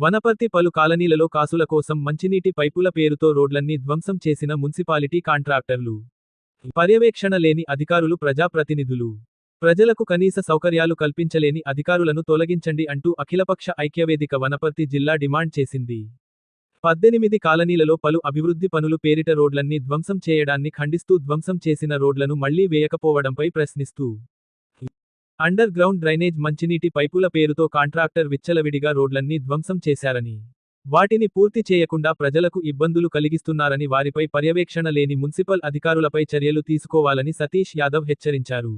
వనపర్తి పలు కాలనీలలో కాసుల కోసం మంచినీటి పైపుల పేరుతో రోడ్లన్నీ ధ్వంసం చేసిన మున్సిపాలిటీ కాంట్రాక్టర్లు. పర్యవేక్షణ లేని అధికారులు ప్రజాప్రతినిధులు. ప్రజలకు కనీస సౌకర్యాలు కల్పించలేని అధికారులను తొలగించండి అంటూ అఖిలపక్ష ఐక్యవేదిక వనపర్తి జిల్లా డిమాండ్ చేసింది. పద్దెనిమిది కాలనీలలో పలు అభివృద్ధి పనులు పేరిట రోడ్లన్నీ ధ్వంసం చేయడాన్ని ఖండిస్తూ ధ్వంసం చేసిన రోడ్లను మళ్ళీ వేయకపోవడంపై ప్రశ్నిస్తూ అండర్ గ్రౌండ్ డ్రైనేజ్ మంచినీటి పైపుల పేరుతో కాంట్రాక్టర్ విచ్చలవిడిగా రోడ్లన్నీ ధ్వంసం చేశారని. వాటిని పూర్తి చేయకుండా ప్రజలకు ఇబ్బందులు కలిగిస్తున్నారని వారిపై పర్యవేక్షణ లేని మున్సిపల్ అధికారులపై చర్యలు తీసుకోవాలని సతీష్ యాదవ్ హెచ్చరించారు.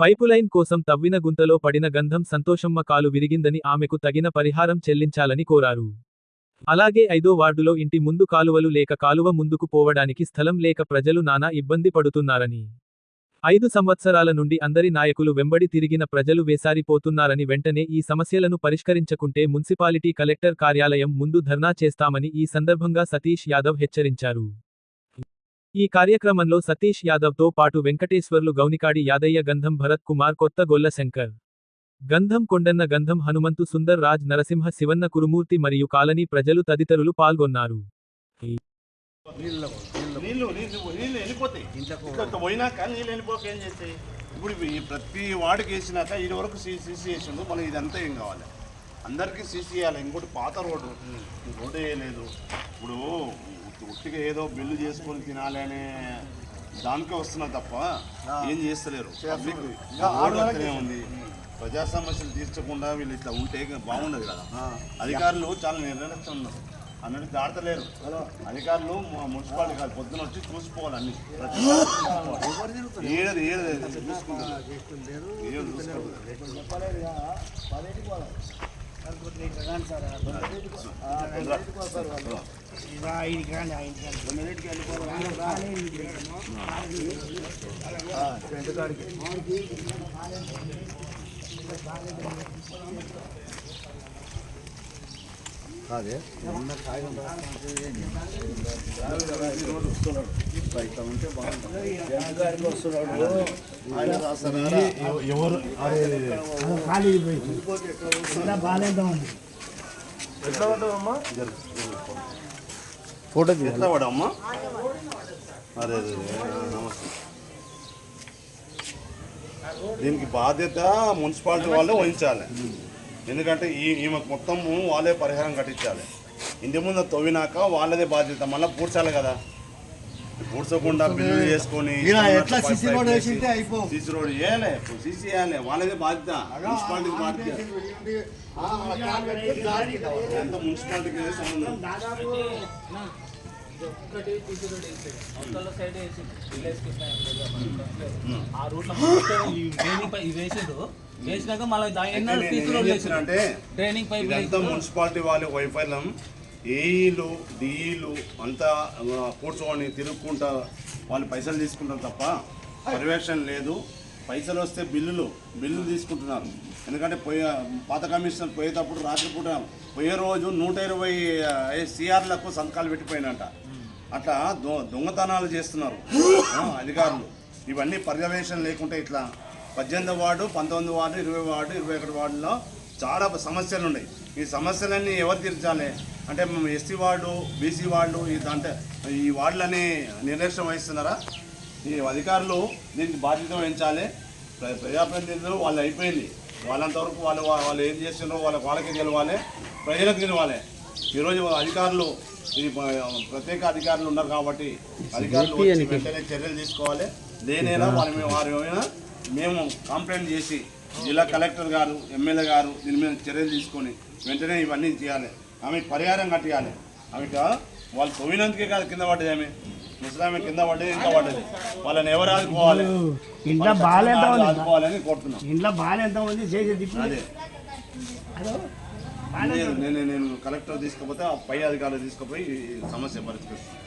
పైపులైన్ కోసం తవ్విన గుంతలో పడిన గంధం సంతోషమ్మ కాలు విరిగిందని ఆమెకు తగిన పరిహారం చెల్లించాలని కోరారు. అలాగే ఐదో వార్డులో ఇంటి ముందు కాలువలు లేక కాలువ ముందుకు పోవడానికి స్థలం లేక ప్రజలు నానా ఇబ్బంది పడుతున్నారని. ఐదు సంవత్సరాల నుండి అందరి నాయకులు వెంబడి తిరిగిన ప్రజలు వేసారిపోతున్నారని వెంటనే ఈ సమస్యలను పరిష్కరించకుంటే మున్సిపాలిటీ కలెక్టర్ కార్యాలయం ముందు ధర్నా చేస్తామని ఈ సందర్భంగా సతీష్ యాదవ్ హెచ్చరించారు. ఈ కార్యక్రమంలో సతీష్ యాదవ్తో పాటు వెంకటేశ్వర్లు గౌనికాడి యాదయ్య గంధం భరత్ కుమార్ కొత్త గొల్ల శంకర్ గంధం కొండన్న గంధం హనుమంతు సుందర్ రాజ్ నరసింహ శివన్న కురుమూర్తి మరియు కాలనీ ప్రజలు తదితరులు పాల్గొన్నారు. నీళ్ళు నీళ్ళు నీళ్ళు వెళ్ళిపోతాయి. ఇక్కడ పోయినాక నీళ్ళు వెళ్ళిపోక ఏం చేస్తాయి? ఇప్పుడు ఈ ప్రతి వాడికి వేసినాక ఇది వరకు సీసీ వేసిండు మనం ఇదంతా ఏం కావాలి? అందరికీ సీసీ వేయాలి. ఇంకోటి పాత రోడ్డు. రోడ్డు వేయలేదు. ఇప్పుడు ఉట్టిగా ఏదో బిల్లు చేసుకొని తినాలి అనే దానికే వస్తున్నారు తప్ప ఏం చేస్తలేరు. ఉంది. ప్రజా సమస్యలు తీర్చకుండా వీళ్ళు ఇట్లా ఉంటే బాగుండదు కదా. అధికారులు చాలా నిర్లక్ష్యం ఉన్నారు. అన్నట్టు దాడతలేరు అధికారులు ము- మున్సిపాలిటీ కాదు పొద్దున వచ్చి చూసుకోవాలి. అన్ని ఏడది ఏడది చూసుకుంటారు. రాస్తారా ఎవరు? ఖాళీ ఉంది ఫోటో ఎట్లా పడమ్మా అరే, నమస్తే. దీనికి బాధ్యత మున్సిపాలిటీ వాళ్ళే వహించాలి. ఎందుకంటే ఈ ఈమెకు మొత్తము వాళ్ళే పరిహారం కట్టించాలి. ఇంటి ముందు తవ్వినాక వాళ్ళదే బాధ్యత మళ్ళీ పూడ్చాలి కదా. పూడ్చకుండా బిల్లులు చేసుకొని సిసి రోడ్ వేయాలి సీసీ వేయాలి వాళ్ళదే బాధ్యత మున్సిపాలిటీకి బాధ్యత. ఎంత మున్సిపాలిటీకి సంబంధం ఒకటి తీసి రోడ్ వేసాడు అవతల సైడ్ వేసి విలేజ్ కృష్ణ ఆ రూట్లో మొత్తం ఈ డ్రైనింగ్ పై- ఇది వేసాడు వేసినాక మళ్ళీ పైప్ ఇదంతా మున్సిపాలిటీ వాళ్ళ వైఫల్యం ఏఈలు డిఈలు అంతా కూర్చొని తిరుక్కుంటా వాళ్ళు పైసలు తీసుకుంటారు తప్ప పర్యవేక్షణ లేదు. పైసలు వస్తే బిల్లులు బిల్లులు తీసుకుంటున్నారు. ఎందుకంటే పోయే పాత కమిషనర్ పోయేటప్పుడు రాత్రిపూట పోయే రోజు నూట ఇరవై సిఆర్లకు సంతకాలు పెట్టిపోయినట్ట అట్లా దొ దొంగతనాలు చేస్తున్నారు. అధికారులు. ఇవన్నీ పర్యవేక్షణ లేకుంటే ఇట్లా పద్దెనిమిది వార్డు పంతొమ్మిది వార్డు ఇరవై వార్డు ఇరవై ఒకటి వార్డులో చాలా సమస్యలు ఉన్నాయి ఈ సమస్యలన్నీ ఎవరు తీర్చాలి? అంటే మేము ఎస్సీ వార్డు బీసీ వార్డు ఈ అంటే ఈ వార్డులని నిర్లక్ష్యం వహిస్తున్నారా? ఈ అధికారులు దీనికి బాధ్యత వహించాలి. ప్ర- ప్రజాప్రతినిధులు వాళ్ళు అయిపోయింది. వాళ్ళంత వరకు వాళ్ళు వాళ్ళు ఏం చేస్తున్నారో వాళ్ళకి వాళ్ళకి గెలవాలి ప్రజలకు గెలవాలి ఈరోజు అధికారులు ఈ ప- ప్రత్యేక అధికారులు ఉన్నారు కాబట్టి అధికారులు వెంటనే చర్యలు తీసుకోవాలి. లేనైనా వారి వారి మీద మేము కంప్లైంట్ చేసి జిల్లా కలెక్టర్ గారు ఎమ్మెల్యే గారు దీని మీద చర్యలు తీసుకొని వెంటనే ఇవన్నీ చేయాలి. ఆమెకు పరిహారం కట్టియాలి. ఆమెకు వాళ్ళు తవ్వినందుకే కాదు కింద పడ్డది ఆమె. ముసలామె కింద పడ్డది ఇంకా పడ్డది. వాళ్ళని ఎవరు ఆదుకోవాలి? ఇంట్లో బాగాలేదా ఉంది ఆదుకోవాలని కోరుతున్నాం. ఇంట్లో బాగాలేదా ఉంది చేసే దిక్కు అదే. నేను నేను కలెక్టర్ తీసుకుపోతే ఆ పై అధికారులు తీసుకుపోయి సమస్య పరిష్కరిస్తాను.